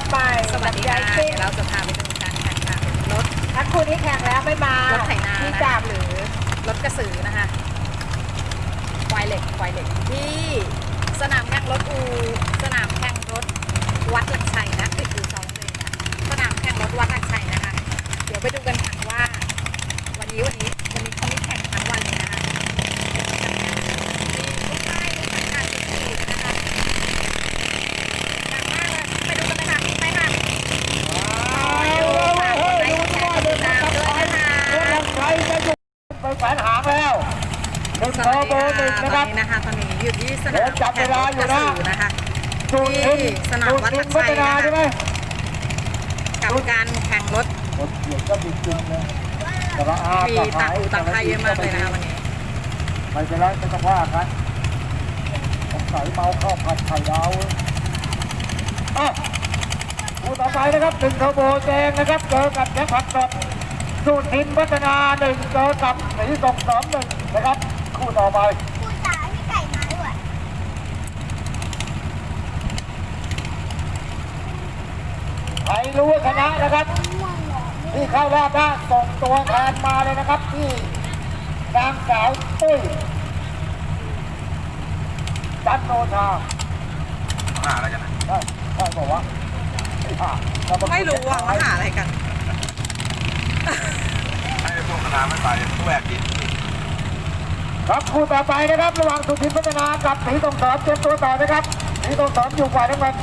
ตใหม่สวัสดีค่ะลำไยซิ่งเดี๋ยวเราจะพาไปดูการแข่งขันรถนักคู่นี้แข่งแล้วไม่มารถไถนาที่นะจัคะบหรือรถกระสือนะคะควายเหล็กควายเหล็กที่สนามแข่งรถอูสนามแข่งรถวัดหลักชัยนะติดอยู่สองเลยนะสนามแข่งรถวัดหลักชัยนะคะ เดี๋ยวไปดูกันค่ะว่า วันนี้วันนี้วันนี้เขามีแข่งทั้งวันเลยนะคะมีลูกไม้ลูกไม้ค่ะสิบสี่นะคะหนักมากเลยไปดูกันเลยค่ะไปค่ะ ดูฝากกดไลค์กดแชร์กดติดตามด้วยนะคะ รถลำไส้จะอยู่ไปแขวนหางแล้วหนึ่ง ส โท วัส โบ ดี หนึ่ง ค่ะ นะ ต ค อน รับ นี้นะคะตอนนี้อยู่ที่ส นามเดี๋ยวจับเวลาอยู่นะแข่งรถกระสืนะคะสูตรอินที่สนามสูตรวัดอิหลันกชัพัยฒนานะคะใช่ไหมกับการแข่งรถรถเกียร์ก็มีจริงนะแต่ว่าอามีต่างหูต่างค่ายเยอะมากเลยนะคะวันนี้ไม่เป็นไรไม่ต้องว่ากันสงสัยเมาข้าวผัดไข่ดาวอะคู่ต่อไปนะครับหนึ่งโทโบแดงนะครับเจอกับแจ็คผักสดสูตรอินพัฒนาหนึ่งเจอกับสีส่งสองหนึ่งนะครับ คู่ต่อไป คุณตาพี่ไก่มาด้วย ใค รรู้ว่าชนะนะครับม่วงเหรอที่เข้ารอบนะส่งตัวแทนมาเลยนะครับ ที่นางสาวตุ้ยจันโนชาหาอะไรกันนะใช่ใช่บอกว่าไอ้ห่าเราาไม่รู้ว่าเขาหาอะไรกัน ให้พวกคณะไม่ไปก็แหวกดินครับคู่ต่อไปนะครับ ระหว่างสุทินพัฒนากับสีตรงสอนเตรียมตัวต่อนะครับสีตรงสอนอยู่ฝ่ายน้ำเงิน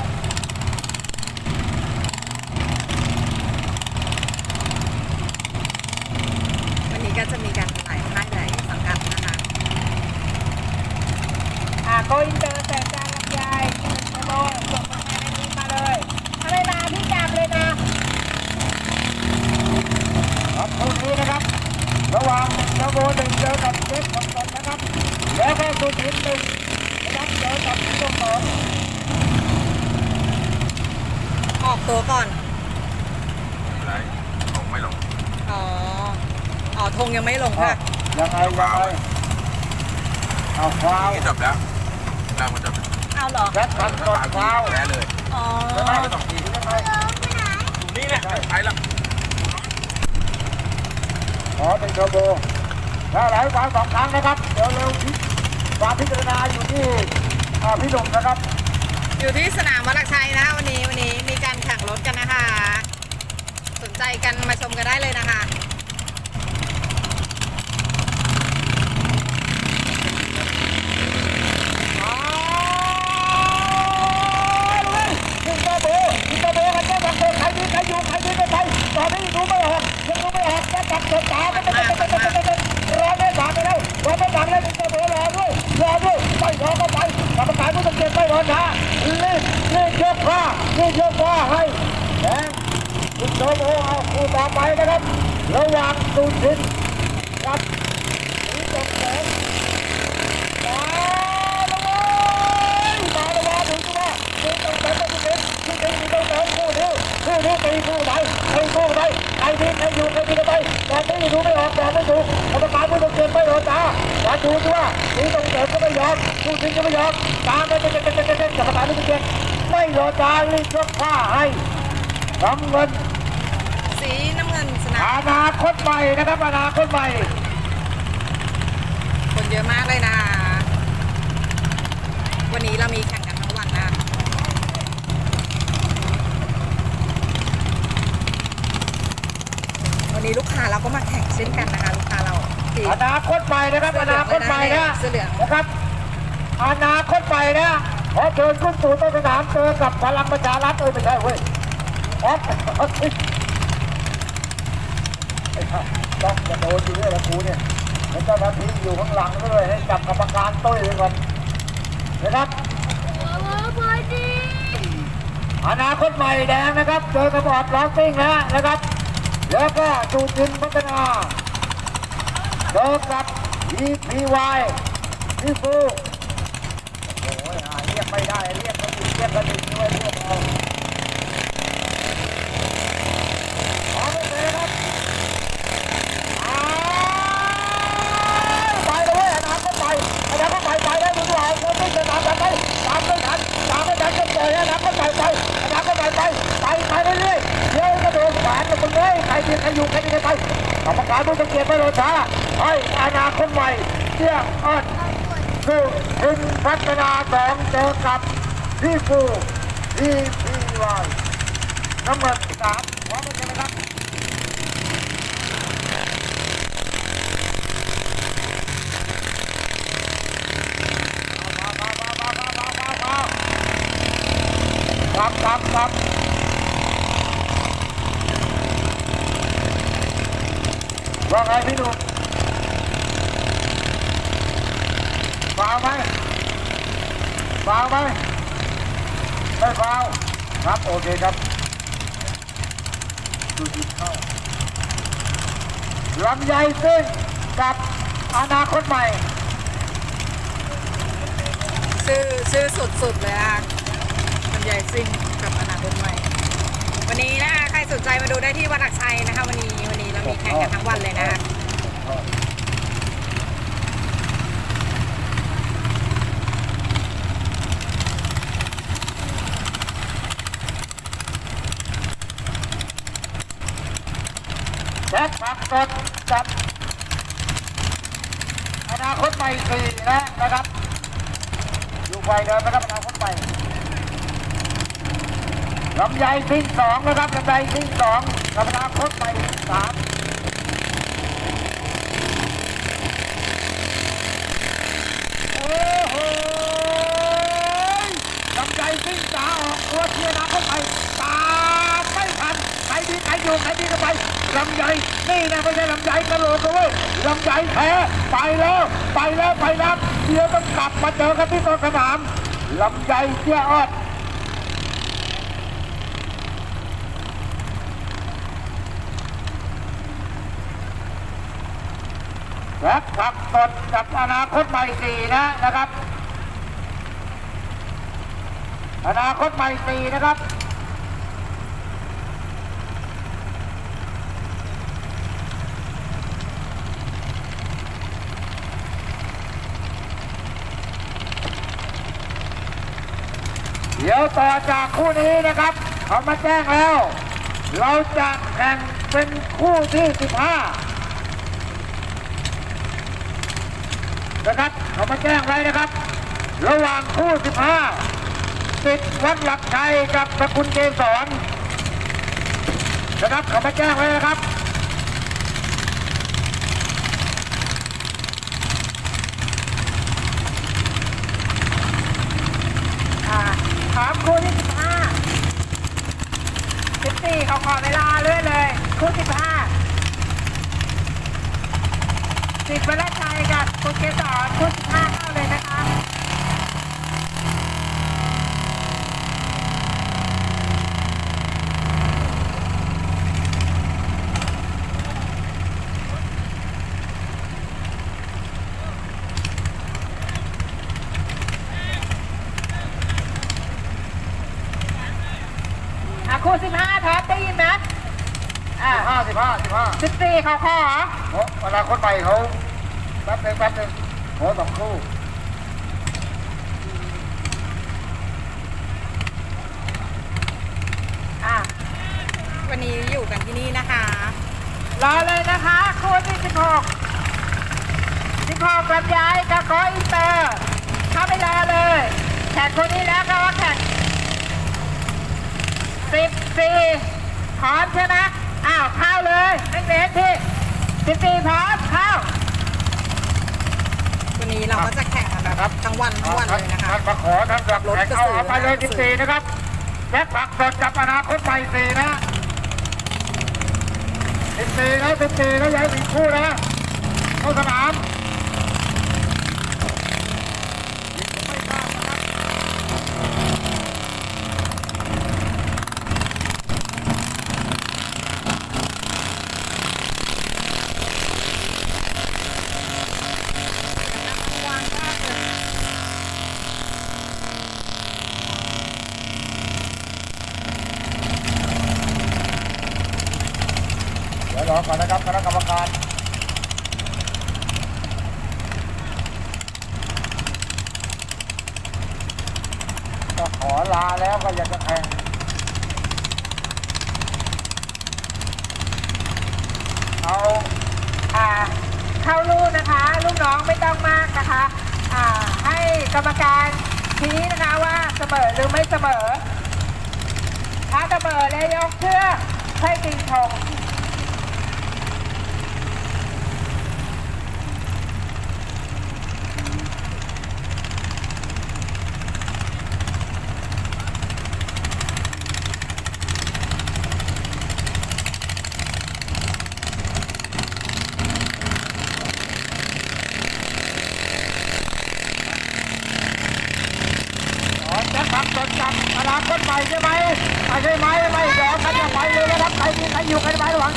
วันนี้ ก็จะมีการหลายค่ายหลายสังกัดนะคะอ่าโกอินเตอร์แสงจานลำไยหนึ่งโทโบส่งมาในนี้มาเลยถ้าไม่มาพี่จับเลยนะครับคู่นี้นะครับ ระหว่างเจ้าโบหนึ่งเจอกับเจ๊คนสนนะครับ แล้วก็สุทินหนึ่งนะครับเจอกับสีตรงสอนออกตัวก่อน อะไรลงไม่ลง อ๋อ อ๋อ ธงยังไม่ลงค่ะยังไงยังไงเอาฟาวนี่จบแล้วเรามันจบเอาเหรอแจ็คผักสดฟาวแพ้เลยอ๋อไปสองทียังไงนี่เนี่ยไปแล้วขอเป็นเทอร์โบถ้าไหลฟาวสองครั้งนะครับ เดี๋ยวเร็วพิความพิจารณาอยู่ที่อ่าพี่หนุ่มนะครับ อยู่ที่สนามวัดหลักชัยนะ วันนี้วันนี้มีการแข่งรถกันนะคะ สนใจกันมาชมกันได้เลยนะคะ ยิงตาโบยิงตาโบกันแค่ตักเตะใครดีใครอยู่ใครดีไม่ไปตอนนี้ดูไม่ออกยังดูไม่ออกแค่ ตาไม่ไม่ไม่ไม่ไม่ไม่รอไม่ผ่านไปแล้วรอไม่ผ่านแล้วยิงตาโบรอด้วยรอด้วยไม่รอก็ไปกรรมการผู้ตัดสินไม่รอช้ารีบรีบยกฟ้ารีบยกฟ้าให้แดงยิงตาโบเอาคู่ต่อไปนะครับ ระหว่างสุทินกับสีตงแสง มาแล้วเว้ยมาแล้วว่าถึงว่าถึงต้องไปต้องถึงที่ถึงที่ต้องต้อง คู่นี้คู่นี้ตีคู่ไหนตีคู่ไหนใครดีใครอยู่ใครดีกันไปแตอนนี้ดูไม่ออกบอกไม่ถูกกรรมการผู้ตัดสินไม่รอตากาดูที่ว่าที่ต้องเสริมก็ไม่ยอมคู่จริงก็ไม่ยอมตามไปเจ๊เจ๊เจ๊เจ๊เจ๊กรรมการผู้ตัดสินไม่รอตารีบยกผ้าให้น้ำเงิน สีน้ำเงินสนามอนาคตใหม่นะครับอนาคตใหม่คนเยอะมากเลยนะ วันนี้เรามีแขงกันทั้งวันนะ วันนี้ลูกค้าเราก็มาแข่งเช่นกันนะคะลูกค้าเราที่อนาคตใหม่นะครับอนาคตใหม่นะเสื้อเหลืองนะครับอนาคตใหม่นะขอเชิญขึ้นสู่ต้นสนามเจอกับพลังประชารัฐเออไม่ใช่เว้ยออฟไอ้ข้าต้องจะโดนอยู่เรื่อยละกูเนี่ยแล้วเจ้าหน้าที่อยู่ข้างหลังด้วยให้จับกรรมการตุ้ยไว้ก่อนนะครับโอ้พอดีอนาคตใหม่แดงนะครับเจอกับออดร้องซิ่งนะนะครับ แล้วก็จูจินพัฒนาเจอกับ EPY พี่ฟูโอ้ยเรียกไม่ได้เรียกกันอีกเรียกกันอีกด้วยเรียกเอาพร้อมเลยนะครับอ้าวไปเลยเว้ยอนาคตใหม่อนาคตใหม่ไปแล้วดูว่าคนไม่จะตามกันไหมตามไม่ทันตามไม่ทันก็ปล่อยอนาคตใหม่ไปอนาคตใหม่ไปไปฮ้ย ใครอยู่ใครดีใครไปกรรมการผู้สังเกตไม่โดนช้าให้อนาคตใหม่เที่ยงอ้อนสู้คุณพัฒนาสองเจอกับพี่ฟูพี่พีวายน้ำเงินสามหัวมันนะครับครับครับครับ ว่าไงพี่หนุ่มฟาวไหมฟาวไหมไม่ฟาวครับโอเคครับดูดีเข้าลำไยซึ่งกับอนาคตใหม่ ชื่อชื่อสุดๆเลยอะลำไยซิ่งกับอนาคตใหม่ วันนี้นะคะ สนใจมาดูได้ที่วัดหลักชัยนะคะ วันนี้วันนี้เรามีแข่งกันทั้งวันเลยนะคะแจ็คผักสดกับอนาคตใหม่สี่นะนะครับ อยู่ไฟเดิมนะครับอนาคตใหม่ ลำไยทิ้งสองนะครับลำไยทิ้งสองกับอนาคตใหม่สามโอ้โหลำไยทิ้งสาออกตัวเชียนาคตใหม่ตามไม่ทันใครดีใครอยู่ใครดีก็ไปลำไยนี่นะไม่ใช่ลำไยกระโหลกนะเว้ยลำไยแพ้ไปแล้วไปแล้วไปแล้วเดี๋ยวต้องกลับมาเจอกันที่ต้นสนามลำไยเชี่ยออด และผักสดกับอนาคตใหม่สี่นะนะครับ อนาคตใหม่สี่นะครับเดี๋ยวต่อจากคู่นี้นะครับ เขามาแจ้งแล้ว เราจะแข่งเป็นคู่ที่ 15 นะครับเขามาแจ้งไว้นะครับ ระหว่างคู่ 15ติดวัดหลักชัยกับสกุลเกษรนะครับเขามาแจ้งไว้นะครับอ่าถามคู่ที่สิบห้าสิบสี่เขาขอเวลาเรื่อยเลย คู่สิบห้าสิบประลัดชัยกับ คุณเกสรคู่สิบห้าเข้าเลยนะคะอะคู่สิบห้าท็อปได้ยินไหมอ่า15 15 15สิบสี่เขาขอโอ้อนาคตใหม่เขาแป๊บหนึงแป๊บหนึงโอ้สองคู่อะวันนี้อยู่กันที่นี่นะคะ รอเลยนะคะคู่ที่สิบหกสิบหกลำไยกับโกอินเตอร์เข้าไปรอเลยแข่งคนนี้แล้วก็แข่งสิบสี่พร้อมใช่ไหมอ้าวเข้าเลยไม่เว้นที่สิบสี่พร้อมเข้าวั นนี้เราก็จะแข่งกันแบบทั้งวันทั้งวันเลยนะคะท่านมาขอท่านกับรถแข่งกระเข้าสือเอาไปเลยรถกระสือ14นะครับแจ็คผักสดกับอนาคตใหม่สี่นะ14นะ14นะอย้ายมีคู่นะเข้าสนาม อก่อนนะครับคณะกรรมการก็ขอลาแล้วก็อยากจะแข่งเอาอ่าเข้าลูกนะคะลูกน้องไม่ต้องมากนะคะอ่าให้กรรมการชี้นะคะว่าเสมอหรือไม่เสมอ ถ้าเสมอเลยยกเชือกให้กิงทอง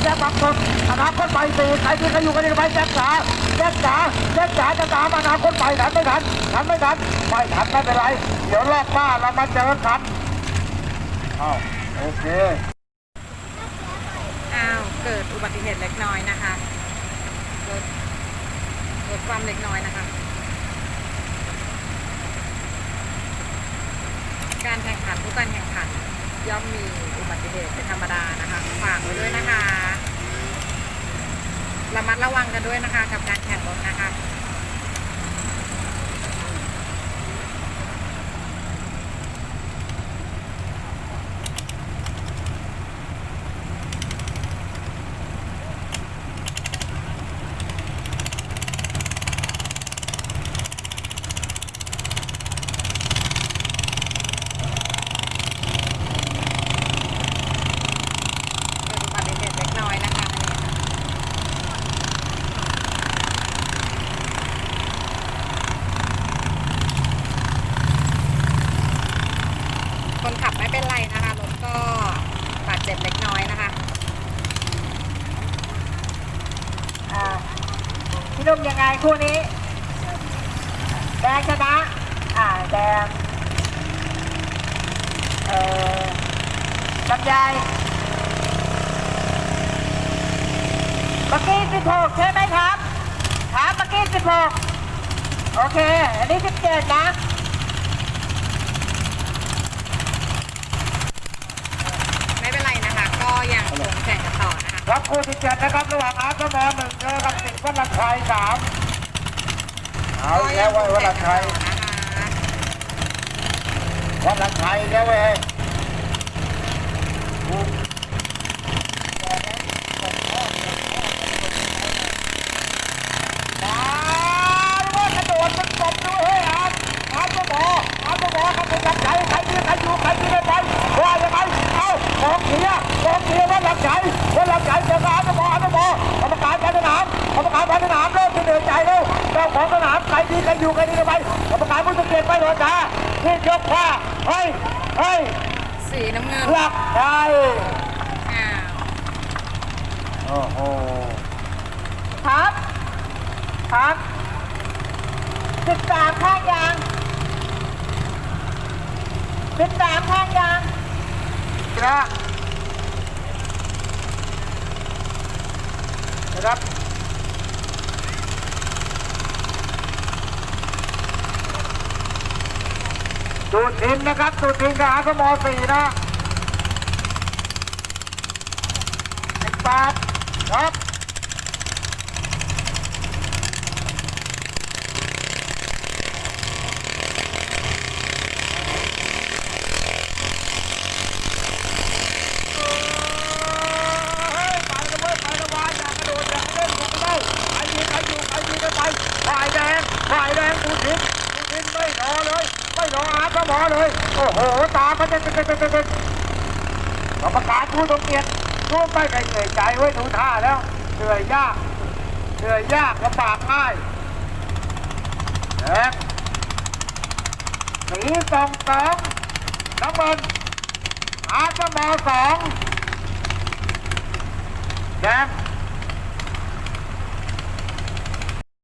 แจ็คบังคนอนาคตใหม่สี่ใครมีใครอยู่กันไปแจ็คจ๋าแจ็คจ๋าแจ็คจ๋าจะตามอนาคตใหม่ทันไม่ทันทันไม่ทันไม่ทันไม่เป็นไร เดี๋ยวรอบหน้าเรามาเจอกันอ้าวโอเคอ้าวเกิดอุบัติเหตุเล็กน้อยนะคะรถรถความเล็กน้อยนะคะ การแข่งขันทุกการแข่งขัน ย่อมมีอุบัติเหตุเป็นธรรมดานะคะฝากไว้ด้วยนะคะระมัดระวังกันด้วยนะคะ กับการแข่งรถนะคะ 16 ใช่ไหมครับครับเมื่อกี้ 16 โอเค อันนี้ 17 นะไม่เป็นไรนะคะ ก็ยังแข่งกันต่อนะคะรับคู่17 นะครับ ระหว่างอาร์ตมอหนึ่งเจอกับสิบวันละงชัยสามเอาแล้ววัดลังชัยนะคะวันละงชัยแล้วเว้ย ใจอ้าวโอ้โหครับ ครับสิบสามข้างยางสิบสามข้างยางนะนะครับสูตรทินนะครับสูตรทินกับอาสมอสี่นะ ครับเฮ้ยไปกันเว้ยไปกันวายอย่ากระโดดอย่ากระเล่นบุกเขาใครยิงใครอยู่ใครยิงกันไปฝ่ายแดงฝ่ายแดงกูทิ้งกูทิ้งไม่รอเลย ไม่รออาสมอเลย โอ้โห ตามันจะจะจะจะจะกรรมการผู้ทรงเกียรติ รู้ไม่ไปเหนื่อยใจไว้ดูท่าแล้วเหนื่อยยากเหนื่อยยากลำบากง่ายแดงสีสองสองน้ำเงินอาสมอสองแดง